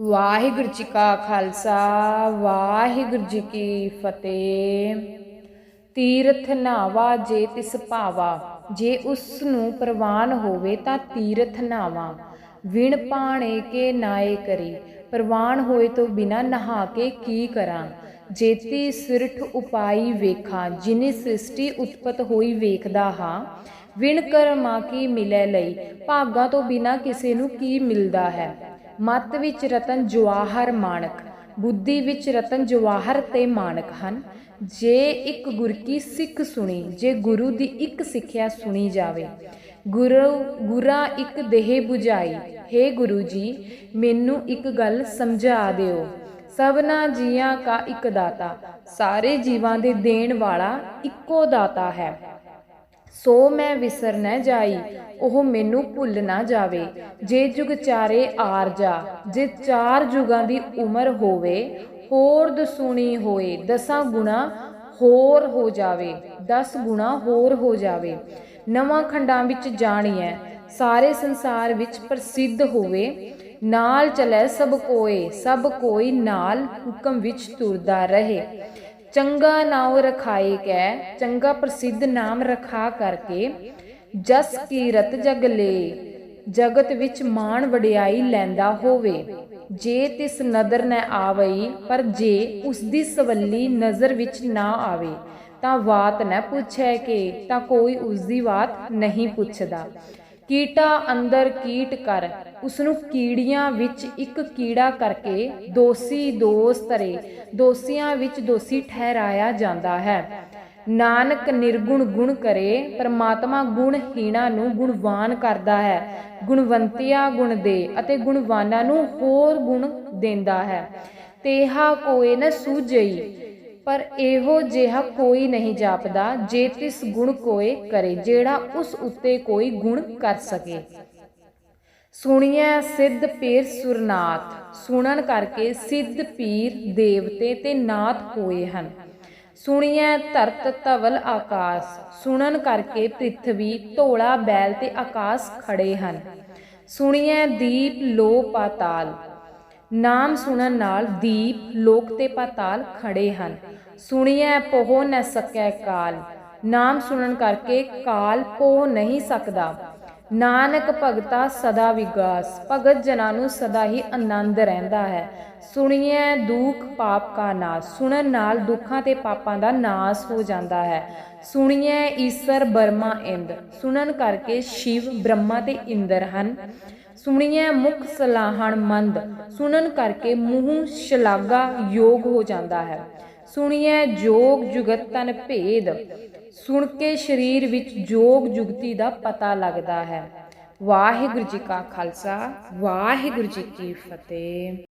ਵਾਹਿਗੁਰੂ ਜੀ ਕਾ ਖਾਲਸਾ, ਵਾਹਿਗੁਰੂ ਜੀ ਕੀ ਫਤਿਹ। ਤੀਰਥ ਨਾਵਾ ਜੇ ਤਿਸ ਭਾਵਾ, ਜੇ ਉਸ ਨੂੰ ਪ੍ਰਵਾਨ ਹੋਵੇ ਤਾਂ ਤੀਰਥ ਨਾਵਾ। ਵਿਣ ਪਾਣੇ ਕੇ ਨਾਏ ਕਰੀ, ਪ੍ਰਵਾਨ ਹੋਏ ਤੋਂ ਬਿਨਾ ਨਹਾ ਕੇ ਕੀ ਕਰਾਂ? ਜੇਤੀ ਸਿਰਠ ਉਪਾਈ ਵੇਖਾਂ, ਜਿਨੇ ਸ੍ਰਿਸ਼ਟੀ ਉਤਪਤ ਹੋਈ ਵੇਖਦਾ ਹਾਂ। ਵਿਣ ਕਰਮਾ ਕੀ ਮਿਲੇ ਲਈ, ਭਾਗਾ ਤੋਂ ਬਿਨਾ ਕਿਸੇ ਨੂੰ ਕੀ ਮਿਲਦਾ ਹੈ? ਮਤ ਵਿੱਚ ਰਤਨ ਜਵਾਹਰ ਮਾਨਕ ਬੁੱਧੀ ਵਿੱਚ ਰਤਨ ਜਵਾਹਰ ਤੇ ਮਾਣਕ ਹਨ। ਜੇ ਇੱਕ ਗੁਰ ਕੀ ਸਿੱਖ ਸੁਣੀ, ਜੇ ਗੁਰੂ ਦੀ ਇੱਕ ਸਿੱਖਿਆ ਸੁਣੀ ਜਾਵੇ। ਗੁਰੂ, ਗੁਰਾ ਇੱਕ ਦੇਹ 부ਝਾਈ हे ਗੁਰੂ ਜੀ, ਮੈਨੂੰ ਇੱਕ ਗੱਲ ਸਮਝਾ ਦਿਓ। ਸਭਨਾ ਜੀਆਂ ਕਾ ਇੱਕ ਦਾਤਾ, ਸਾਰੇ ਜੀਵਾਂ ਦੇ ਦੇਣ ਵਾਲਾ ਇੱਕੋ ਦਾਤਾ ਹੈ। ਸੋ ਮੈਂ ਵਿਸਰ ਨਾ ਜਾਈ ਉਹ ਮੈਨੂੰ ਭੁੱਲ ਨਾ ਜਾਵੇ। ਜੇ ਜੁਗ ਚਾਰੇ ਆਰ ਜਾ, ਜੇ ਚਾਰ ਜੁਗਾਂ ਦੀ ਉਮਰ ਹੋਵੇ, ਹੋਰ ਦਸੂਣੀ ਹੋਏ, ਦਸਾਂ ਗੁਣਾ ਹੋਰ ਹੋ ਜਾਵੇ 10 ਗੁਣਾ ਹੋਰ ਹੋ ਜਾਵੇ। ਨਵਾਂ ਖੰਡਾਂ ਵਿੱਚ ਜਾਣੀਐ, ਸਾਰੇ ਸੰਸਾਰ ਵਿੱਚ ਪ੍ਰਸਿੱਧ ਹੋਵੇ। ਨਾਲ ਚਲੇ ਸਭ ਕੋਏ, ਸਭ ਕੋਈ ਨਾਲ ਹੁਕਮ ਵਿੱਚ ਤੁਰਦਾ ਰਹੇ। ਚੰਗਾ ਨਾਮ ਰਖਾਏ ਕੈ, ਚੰਗਾ ਪ੍ਰਸਿੱਧ ਨਾਮ ਰਖਾ ਕਰਕੇ ਜਸ ਕੀਰਤ ਜਗ ਲੇ, ਜਗਤ ਵਿੱਚ ਮਾਣ ਵਡਿਆਈ ਲੈਂਦਾ ਹੋਵੇ। ਜੇ ਤਿਸ ਨਦਰ ਨ ਆਵਈ, ਪਰ ਜੇ ਉਸ ਦੀ ਸਵੱਲੀ ਨਜ਼ਰ ਵਿੱਚ ਨਾ ਆਵੇ, ਤਾਂ ਬਾਤ ਨ ਪੁੱਛੈ ਕਿ, ਤਾਂ ਕੋਈ ਉਸ ਦੀ ਬਾਤ ਨਹੀਂ ਪੁੱਛਦਾ। ਕੀਟਾ ਅੰਦਰ ਕੀਟ ਕਰ ਉਸ ਨੂੰ ਕੀੜੀਆਂ ਵਿੱਚ ਇੱਕ ਕੀੜਾ ਕਰਕੇ ਦੋਸੀ ਦੋਸ ਤਰੇ ਦੋਸੀਆਂ ਵਿੱਚ ਦੋਸੀ ਠਹਿਰਾਇਆ ਜਾਂਦਾ ਹੈ। ਨਾਨਕ ਨਿਰਗੁਣ ਗੁਣ ਕਰੇ, ਪਰਮਾਤਮਾ ਗੁਣਹੀਣਾ ਨੂੰ ਗੁਣਵਾਨ ਕਰਦਾ ਹੈ, ਗੁਣਵੰਤਿਆ ਗੁਣ ਦੇ ਅਤੇ ਗੁਣਵਾਨਾਂ ਨੂੰ ਹੋਰ ਗੁਣ ਦਿੰਦਾ ਹੈ। ਤੇਹਾ ਕੋਏ ਨ ਸੂਝਈ, ਪਰ ਇਹੋ ਜਿਹਾ ਕੋਈ ਨਹੀਂ ਜਾਪਦਾ ਜੇ ਤਿਸ ਗੁਣ ਕੋਏ ਕਰੇ, ਜਿਹੜਾ ਉਸ ਉੱਤੇ ਕੋਈ ਗੁਣ ਕਰ ਸਕੇ। ਸੁਣਿਆ ਸਿੱਧ ਪੀਰ ਸੁਰਨਾਥ, ਸੁਣਨ ਕਰਕੇ ਸਿੱਧ ਪੀਰ ਦੇਵਤੇ ਤੇ ਨਾਥ ਹੋਏ ਹਨ। ਸੁਣੀਐ ਧਰਤ ਧਵਲ ਆਕਾਸ਼, ਸੁਣਨ ਕਰਕੇ ਪ੍ਰਿਥਵੀ ਧੋਲਾ ਬੈਲ ਤੇ ਆਕਾਸ਼ ਖੜੇ ਹਨ। ਸੁਣੀਐ ਦੀਪ ਲੋ ਪਾਤਾਲ, ਨਾਮ ਸੁਣਨ ਨਾਲ ਦੀਪ ਲੋਕ ਤੇ ਪਾਤਾਲ ਖੜੇ ਹਨ। ਸੁਣੀਐ ਪੋਹ ਨ ਸਕੈ ਕਾਲ, ਨਾਮ ਸੁਣਨ ਕਰਕੇ ਕਾਲ ਪੋਹ ਨਹੀਂ ਸਕਦਾ। ਨਾਨਕ ਭਗਤਾ ਸਦਾ ਵਿਗਾਸ, ਭਗਤ ਜਨਾਂ ਨੂੰ ਸਦਾ ਹੀ ਆਨੰਦ ਰਹਿੰਦਾ ਹੈ। ਸੁਣੀਐ ਦੁਖ ਪਾਪ ਕਾ ਨਾਸ, ਸੁਣਨ ਨਾਲ ਦੁੱਖਾਂ ਤੇ ਪਾਪਾਂ ਦਾ ਨਾਸ ਹੋ ਜਾਂਦਾ ਹੈ। ਸੁਣੀਐ ਈਸ਼ਰ ਬਰਮਾ ਇੰਦ, ਸੁਣਨ ਕਰਕੇ ਸ਼ਿਵ ਬ੍ਰਹਮਾ ਤੇ ਇੰਦਰ ਹਨ। ਸੁਣੀਐ ਮੁਖ ਸਲਾਹਣ ਮੰਦ, ਸੁਣਨ ਕਰਕੇ ਮੂੰਹ ਸ਼ਲਾਗਾ ਯੋਗ ਹੋ ਜਾਂਦਾ ਹੈ। ਸੁਣੀਐ ਜੋਗ ਜੁਗਤ ਤਨ ਭੇਦ। ਸੁਣ ਕੇ ਸਰੀਰ ਵਿੱਚ ਜੋਗ ਜੁਗਤੀ ਦਾ ਪਤਾ ਲੱਗਦਾ ਹੈ। ਵਾਹਿਗੁਰੂ ਜੀ ਕਾ ਖਾਲਸਾ, ਵਾਹਿਗੁਰੂ ਜੀ ਕੀ ਫਤਿਹ।